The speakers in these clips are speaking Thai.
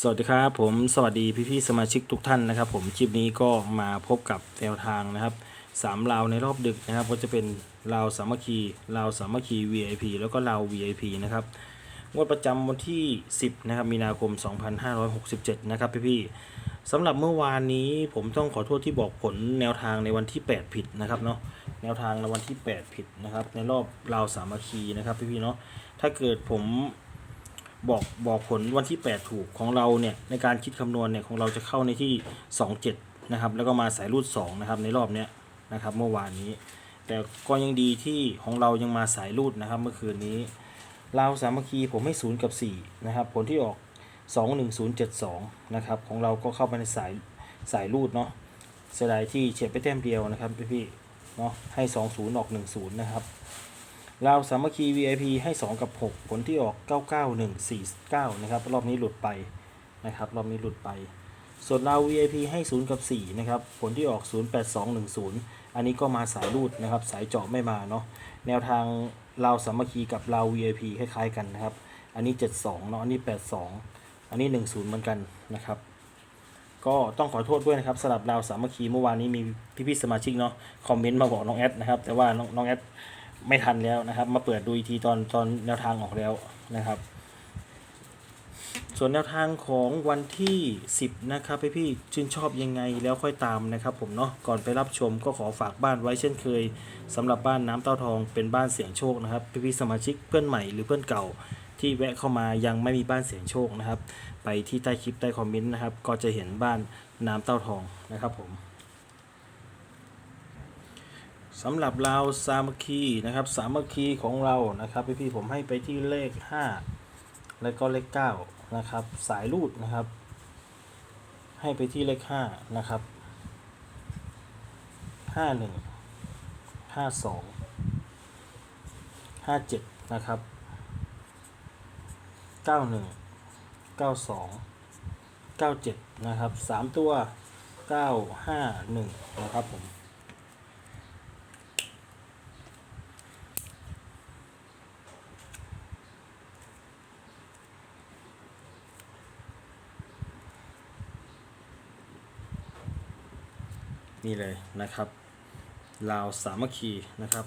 สวัสดีครับผมสวัสดีพี่ๆสมาชิกทุกท่านนะครับ ผมคลิปนี้ก็มาพบกับแนวทางนะครับสามราวในรอบดึกนะครับ ก็จะเป็นราวสามัคคีราวสามัคคี VIP แล้วก็ราว VIP นะครับงวดประจำวันที่ 10นะครับมีนาคม 2567 นะครับพี่ๆสำหรับเมื่อวานนี้ผมต้องขอโทษที่บอกผลแนวทางในวันที่ 8 ผิดนะครับเนาะแนวทางในวันที่ 8 ผิดนะครับ ในรอบราวสามัคคีนะครับพี่ๆเนาะถ้าเกิดผม บอกบอกผลวันที่ 8 ถูกของเราเนี่ยในการคิดคำนวณเนี่ยของเราจะเข้าในที่ 27 นะครับ แล้วก็มาสายรูด2นะครับในรอบเนี้ยนะครับเมื่อวานนี้ แต่ก็ยังดีที่ของเรายังมาสายรูดนะครับ เมื่อคืนนี้เราสามัคคีผมให้ 0 กับ 4 นะครับ ผลที่ออก 21072 นะครับของเราก็เข้าไปในสายสายรูดเนาะเสียดายที่เฉียดไปแต้มเดียวนะครับพี่ๆเนาะให้ 20 ออก 10 นะครับ เราสามัคคี VIP ให้ 2 กับ 6 ผลที่ออก 99149 นะครับ รอบนี้หลุดไปนะครับ รอบนี้หลุดไป ส่วนเราว VIP ให้ 0 กับ 4 นะครับ ผลที่ออก 08210 อันนี้ก็มาสายรูดนะครับ สายเจาะไม่มาเนาะ แนวทางเราสามัคคีกับเราว VIP คล้ายๆกันนะครับ อันนี้ 72 เนาะ อันนี้ 82 อันนี้ 10 เหมือนกันนะครับก็ต้องขอโทษด้วยนะครับสำหรับเราสามัคคีเมื่อวานนี้มีพี่ๆสมาชิกเนาะคอมเมนต์มาบอกน้องแอดนะครับ แต่ว่าน้องน้องแอด ไม่ทันแล้วนะครับ มาเปิดดูอีกทีตอนตอนแนวทางออกแล้วนะครับ ส่วนแนวทางของวันที่ 10 นะครับพี่พี่ชื่นชอบยังไงแล้วค่อยตามนะครับ ผมเนาะก่อนไปรับชมก็ขอฝากบ้านไว้เช่นเคยสำหรับบ้านน้ำเต้าทองเป็นบ้านเสียงโชคนะครับพี่พี่สมาชิกเพื่อนใหม่หรือเพื่อนเก่าที่แวะเข้ามายังไม่มีบ้านเสียงโชคนะครับ ไปที่ใต้คลิปใต้คอมเมนต์นะครับ ก็จะเห็นบ้านน้ำเต้าทองนะครับผม สำหรับเราสามัคคีนะครับสามัคคีของเรานะครับพี่พี่ผมให้ไปที่เลข 5 แล้วก็เลข9นะครับสายรูดนะครับ ให้ไปที่เลข5นะครับ51 52 57นะครับ91 92 97นะครับ3ตัว951นะครับผม นี่เลยนะครับลาวสามัคคีนะครับ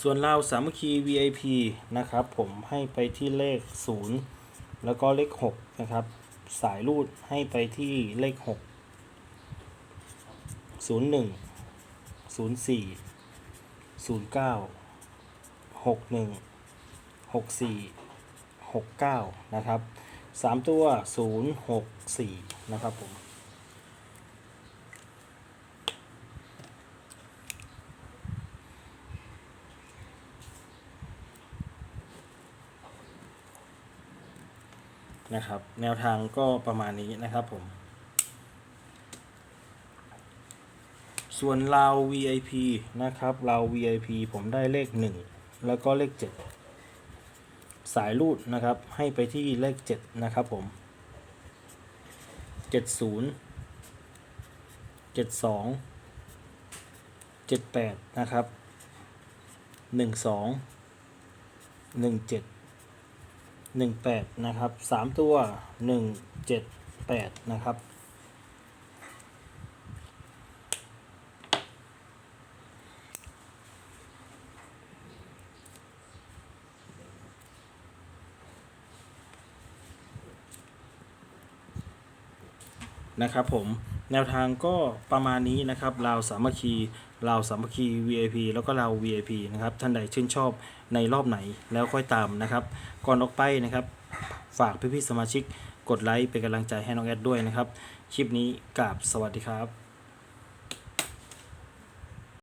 ส่วนลาวสามัคคี VIP นะครับผมให้ไปที่เลข 0 แล้วก็เลข 6 นะครับ สายรูดให้ไปที่เลข 6 01 04 09 61 64 69 นะครับ 3 ตัว 064 นะครับผม นะครับ แนวทางก็ประมาณนี้นะครับผม ส่วนเราว VIP นะครับเราว VIP ผมได้เลข 1 แล้วก็เลข 7 สายรูดนะครับให้ไปที่เลข 7 นะครับผม 70 72 78 นะครับ 12 17 หนึ่งแปดนะครับสามตัวหนึ่งเจ็ดแปดนะครับ นะครับผม แนวทางก็ประมาณนี้นะครับลาวสามัคคีลาวสามัคคี VIP แล้วก็ลาว VIP นะครับท่านใดชื่นชอบในรอบไหนแล้วค่อยตามนะครับ ก่อนออกไปนะครับฝากพี่ๆสมาชิกกดไลค์เป็นกำลังใจให้น้องแอดด้วยนะครับ คลิปนี้กราบสวัสดีครับ